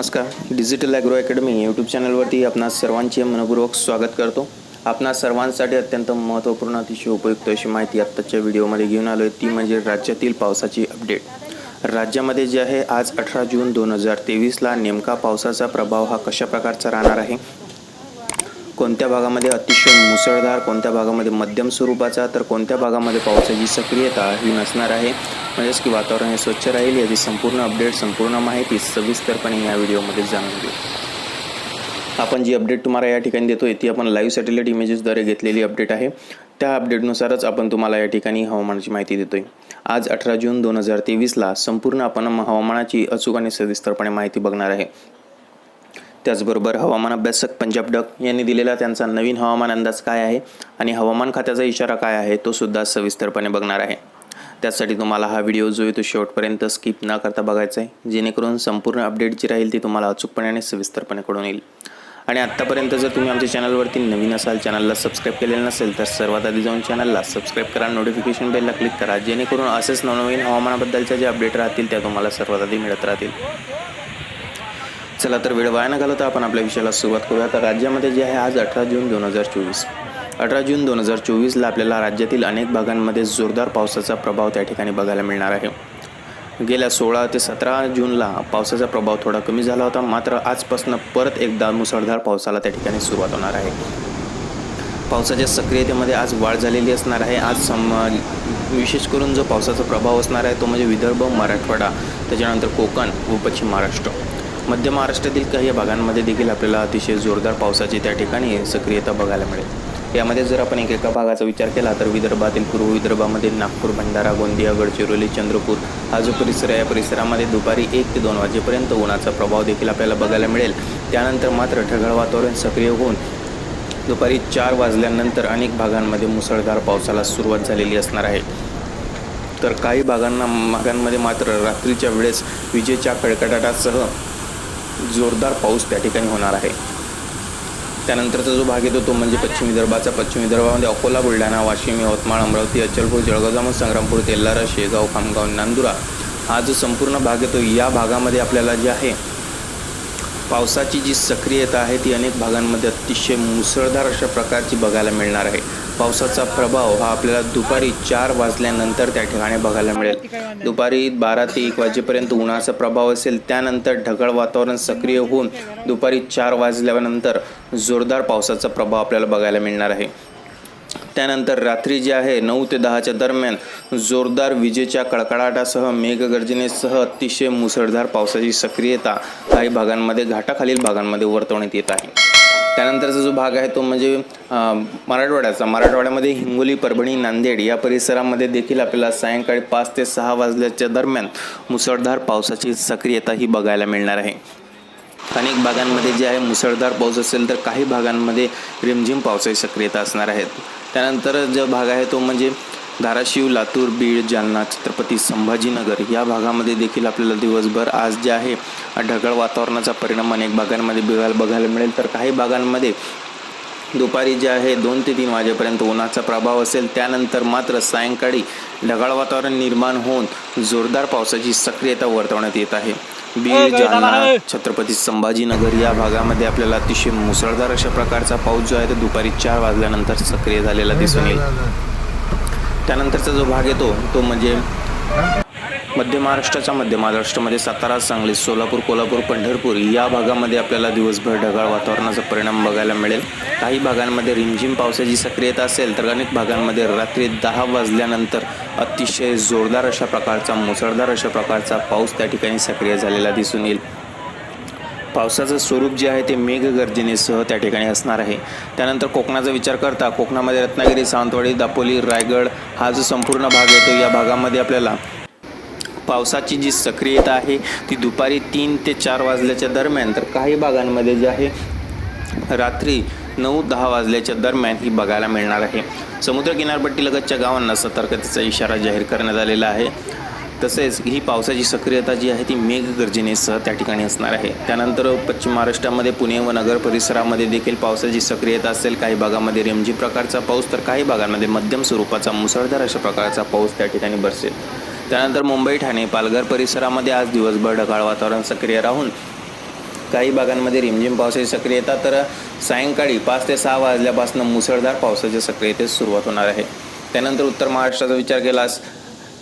नमस्कार. Digital agro academy YouTube चॅनलवरती आपणास सर्वांचे मनपूर्वक स्वागत करतो. आपणा सर्वांसाठी अत्यंत महत्त्वपूर्ण अतिशय उपयुक्त अशी माहिती आत्ताच्या व्हिडिओमध्ये घेऊन आलो आहे ती म्हणजे राज्यातील पावसाची अपडेट राज्यामध्ये जे आहे आज अठरा जून दोन हजार तेवीसला नेमका पावसाचा प्रभाव हा कशा प्रकारचा राहणार आहे? कोणत्या भागामध्ये अतिशय मुसळधार कोणत्या भागामध्ये मध्यम स्वरूपाचा तर कोणत्या भागामध्ये पावसाची सक्रियता ही नसणार आहे. म्हणजेच की वातावरण हे स्वच्छ राहील. याची संपूर्ण अपडेट संपूर्ण माहिती सविस्तरपणे या व्हिडिओमध्ये जाणून घेऊ. आपण जी अपडेट तुम्हाला या ठिकाणी देतोय ती आपण लाईव्ह सॅटेलाईट इमेजेसद्वारे घेतलेली अपडेट आहे. त्या अपडेटनुसारच आपण तुम्हाला या ठिकाणी हवामानाची माहिती देतोय. आज अठरा जून दोन हजार तेवीसला संपूर्ण आपण हवामानाची अचूक आणि सविस्तरपणे माहिती बघणार आहे. त्याचबरोबर हवामान अभ्यासक पंजाब डक यांनी दिलेला त्यांचा नवीन हवामान अंदाज काय आहे आणि हवामान खात्याचा इशारा काय आहे तो सुद्धा सविस्तरपणे बघणार आहे. त्यासाठी तुम्हाला हा व्हिडिओ जो आहे तो शेवटपर्यंत स्किप न करता बघायचा आहे. जेणेकरून संपूर्ण अपडेट जी राहील ती तुम्हाला अचूकपणे आणि सविस्तरपणे कळून येईल. आणि आत्तापर्यंत जर तुम्ही आमच्या चॅनलवरती नवीन असाल चॅनलला सबस्क्राईब केलेलं नसेल तर सर्वात आधी जाऊन चॅनलला सबस्क्राईब करा. नोटिफिकेशन बेलला क्लिक करा. जेणेकरून असेच नवनवीन हवामानाबद्दलच्या जे अपडेट राहतील त्या तुम्हाला सर्वात आधी मिळत राहतील. चला तर वेळ वाया न घालवता आपण आपल्या विषयाला सुरुवात करूया. तर राज्यामध्ये जे आहे आज अठरा जून दोन हजार चोवीस. अठरा जून दोन हजार चोवीसला आपल्याला राज्यातील अनेक भागांमध्ये जोरदार पावसाचा प्रभाव त्या ठिकाणी बघायला मिळणार आहे. गेल्या सोळा ते सतरा जूनला पावसाचा प्रभाव थोडा कमी झाला होता. मात्र आजपासून परत एकदा मुसळधार पावसाला त्या ठिकाणी सुरुवात होणार आहे. पावसाच्या सक्रियतेमध्ये आज वाढ झालेली असणार आहे. आज सम विशेष करून जो पावसाचा प्रभाव असणार आहे तो म्हणजे विदर्भ मराठवाडा त्याच्यानंतर कोकण व पश्चिम महाराष्ट्र. मध्य महाराष्ट्रातील काही भागांमध्ये देखील आपल्याला अतिशय जोरदार पावसाची त्या ठिकाणी सक्रियता बघायला मिळेल. यामध्ये जर आपण एक एका भागाचा विचार केला तर विदर्भातील पूर्व विदर्भामध्ये नागपूर भंडारा गोंदिया गडचिरोली चंद्रपूर हा जो परिसर आहे या परिसरामध्ये दुपारी एक ते दोन वाजेपर्यंत उन्हाचा प्रभाव देखील आपल्याला बघायला मिळेल. त्यानंतर मात्र ढगाळ वातावरण सक्रिय होऊन दुपारी चार वाजल्यानंतर अनेक भागांमध्ये मुसळधार पावसाला सुरुवात झालेली असणार आहे. तर काही भागांना भागांमध्ये मात्र रात्रीच्या वेळेस विजेच्या कडकडाटासह जोरदार पाऊस त्या ठिकाणी होणार आहे. त्यानंतरचा जो भाग येतो तो म्हणजे पश्चिम विदर्भाचा. पश्चिम विदर्भामध्ये अकोला बुलढाणा वाशिम यवतमाळ अमरावती अचलपूर जळगाव संग्रामपूर तेल्लारा शेगाव खामगाव नांदुरा. हा जो संपूर्ण भाग येतो या भागामध्ये आपल्याला जे आहे पावसाची जी सक्रियता आहे ती अनेक भागांमध्ये अतिशय मुसळधार अशा प्रकारची बघायला मिळणार आहे. पावसाचा प्रभाव हा आपल्याला दुपारी चार वाजल्यानंतर त्या ठिकाणी बघायला मिळेल. दुपारी बारा ते एक वाजेपर्यंत उन्हाचा प्रभाव असेल त्यानंतर ढगाळ वातावरण सक्रिय होऊन दुपारी चार वाजल्यानंतर जोरदार पावसाचा प्रभाव आपल्याला बघायला मिळणार आहे. त्यानंतर रात्री जे आहे नऊ ते दहाच्या दरम्यान जोरदार विजेच्या कडकडाटासह मेघगर्जनेसह अतिशय मुसळधार पावसाची सक्रियता काही भागांमध्ये घाटाखालील भागांमध्ये वर्तवण्यात येत आहे. त्यानंतरचा जो भाग आहे तो म्हणजे मराठवाड्याचा. मराठवाड्यामध्ये हिंगोली परभणी नांदेड या परिसरामध्ये देखील आपल्याला सायंकाळी पाच ते सहा वाजल्याच्या दरम्यान मुसळधार पावसाची सक्रियता ही बघायला मिळणार आहे. अनेक भागांमध्ये जे आहे मुसळधार पाऊस असेल तर काही भागांमध्ये रिमझिम पावसाची सक्रियता असणार आहेत त्यानंतर जो भाग आहे तो म्हणजे धाराशिव लातूर बीड जालना छत्रपती संभाजीनगर या भागामध्ये देखील आपल्याला दिवसभर आज जे आहे ढगाळ वातावरणाचा परिणाम अनेक भागांमध्ये बघायला बघायला मिळेल. तर काही भागांमध्ये दुपारी जे आहे दोन ते तीन वाजेपर्यंत उन्हाचा प्रभाव असेल. त्यानंतर मात्र सायंकाळी ढगाळ वातावरण निर्माण होऊन जोरदार पावसाची सक्रियता वर्तवण्यात येत आहे. बीड जालना छत्रपती संभाजीनगर या भागामध्ये आपल्याला अतिशय मुसळधार अशा प्रकारचा पाऊस जो आहे तो दुपारी चार वाजल्यानंतर सक्रिय झालेला दिसून येईल. त्यानंतरचा जो भाग येतो तो म्हणजे मध्य महाराष्ट्राच्या मध्य महाराष्ट्रामध्ये सातारा सांगली सोलापूर कोल्हापूर पंढरपूर या भागामध्ये आपल्याला दिवसभर ढगाळ वातावरणाचा परिणाम बघायला मिळेल. काही भागांमध्ये रिमझिम पावसाची सक्रियता असेल तर अनेक भागांमध्ये रात्री दहा वाजल्यानंतर अतिशय जोरदार अशा प्रकारचा मुसळधार अशा प्रकारचा पाऊस त्या ठिकाणी सक्रिय झालेला दिसून येईल. पावसाचं स्वरूप जे आहे ते मेघगर्जनेसह त्या ठिकाणी असणार आहे. त्यानंतर कोकणाचा विचार करता कोकणामध्ये रत्नागिरी सावंतवाडी दापोली रायगड हा जो संपूर्ण भाग येतो या भागामध्ये आपल्याला पावसाची जी सक्रियता आहे ती दुपारी तीन ते चार वाजल्याच्या दरम्यान तर काही भागांमध्ये जे आहे रात्री नऊ दहा वाजल्याच्या दरम्यान ही बघायला मिळणार आहे. समुद्र किनारपट्टीलगतच्या गावांना सतर्कतेचा इशारा जाहीर करण्यात आलेला आहे. तसेच ही पावसाची सक्रियता जी आहे ती मेघगर्जनेसह त्या ठिकाणी असणार आहे. त्यानंतर पश्चिम महाराष्ट्रामध्ये पुणे व नगर परिसरामध्ये देखील पावसाची सक्रियता असेल. काही भागामध्ये रेमजी प्रकारचा पाऊस तर काही भागांमध्ये मध्यम स्वरूपाचा मुसळधार अशा प्रकारचा पाऊस त्या ठिकाणी बरसेल. त्यानंतर मुंबई ठाणे पालघर परिसरामध्ये आज दिवसभर ढगाळ वातावरण सक्रिय राहून काही भागांमध्ये रिमझिम पावसाची सक्रियता तर सायंकाळी पाच ते सहा वाजल्यापासून मुसळधार पावसाच्या सक्रियतेस सुरुवात होणार आहे. त्यानंतर उत्तर महाराष्ट्राचा विचार केलास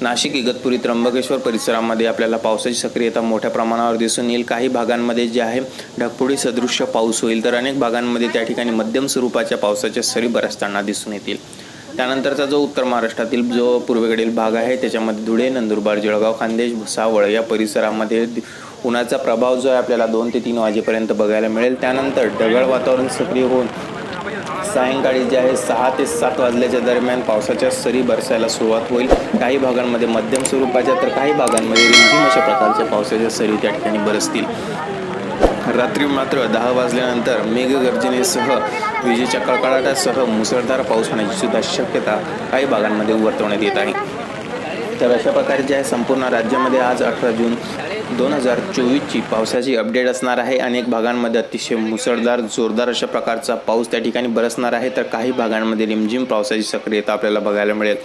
नाशिक इगतपुरी त्र्यंबकेश्वर परिसरामध्ये आपल्याला पावसाची सक्रियता मोठ्या प्रमाणावर दिसून येईल. काही भागांमध्ये जे आहे ढगफुडी सदृश्य पाऊस होईल तर अनेक भागांमध्ये त्या ठिकाणी मध्यम स्वरूपाच्या पावसाच्या सरी बरसताना दिसून येतील. त्यानंतरचा जो उत्तर महाराष्ट्रातील जो पूर्वेकडील भाग आहे त्याच्यामध्ये धुळे नंदुरबार जळगाव खान्देश भुसावळ या परिसरामध्ये उन्हाचा प्रभाव जो आहे आपल्याला दोन ते तीन वाजेपर्यंत बघायला मिळेल. त्यानंतर ढगाळ वातावरण सक्रिय होऊन सायंकाळी जे आहे सहा ते सात वाजल्याच्या दरम्यान पावसाच्या सरी बरसायला सुरुवात होईल. काही भागांमध्ये मध्यम स्वरूपाच्या तर काही भागांमध्ये रिमझिम अशा प्रकारच्या पावसाच्या सरी त्या ठिकाणी बरसतील. रात्री मात्र दहा वाजल्यानंतर मेघगर्जनेसह विजेच्या कडकडाटासह मुसळधार पाऊस होण्याची सुद्धा शक्यता काही भागांमध्ये वर्तवण्यात येत आहे. तर अशा प्रकारे जे आहे संपूर्ण राज्यामध्ये आज अठरा जून दोन हजार चोवीसची पावसाची अपडेट असणार आहे. अनेक भागांमध्ये अतिशय मुसळधार जोरदार अशा प्रकारचा पाऊस त्या ठिकाणी बरसणार आहे. तर काही भागांमध्ये रिमझिम पावसाची सक्रियता आपल्याला बघायला मिळेल.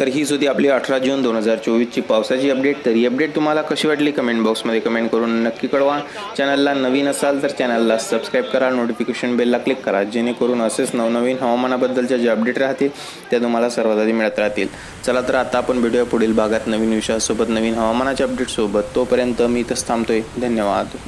तर हीच होती आपली अठरा जून दोन हजार चोवीसची पावसाची अपडेट तर ही अपडेट तुम्हाला कशी वाटली? कमेंट बॉक्समध्ये कमेंट करून नक्की कळवा. चॅनलला नवीन असाल तर चॅनलला सबस्क्राईब करा. नोटिफिकेशन बेलला क्लिक करा. जेणेकरून असेच नवनवीन हवामानाबद्दलच्या ज्या अपडेट राहतील त्या तुम्हाला सर्वात आधी मिळत राहतील. चला तर आता आपण भेटूया पुढील भागात नवीन विषयासोबत नवीन हवामानाच्या अपडेटसोबत तोपर्यंत मी इथंच थांबतोय. धन्यवाद.